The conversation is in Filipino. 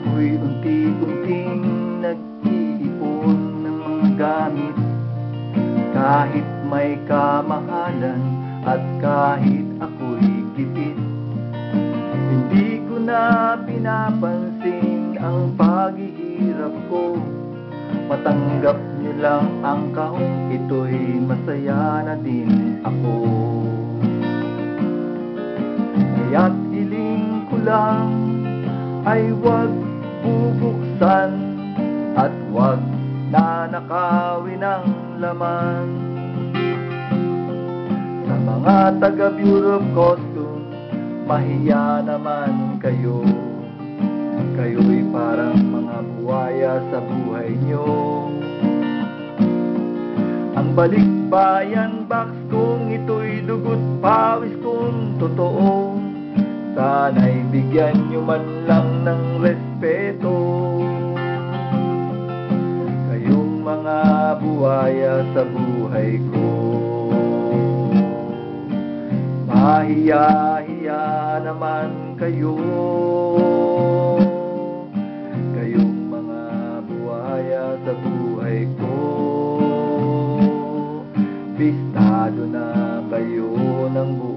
Ako'y unti-unting nag-iipon ng mga gamit. Kahit may kamahalan at kahit ako'y gipit Hindi ko na pinapansin ang paghihirap ko. Matanggap niyo lang ang kahong ito'y masaya na din ako. Kaya't hiling ko lang ay wag bubuksan At wag nanakawin ang laman. Sa mga taga of Customs Mahiya naman kayo. Kayo'y parang mga buwaya sa buhay nyo Ang balikbayan box kong ito'y dugot pawis kong totoo Sana'y bigyan nyo man lang ng respeto Kayong mga buwaya sa buhay ko. Mahiya-hiya naman kayo. Kayong mga buhaya sa buhay ko. Bistado na kayo ng buo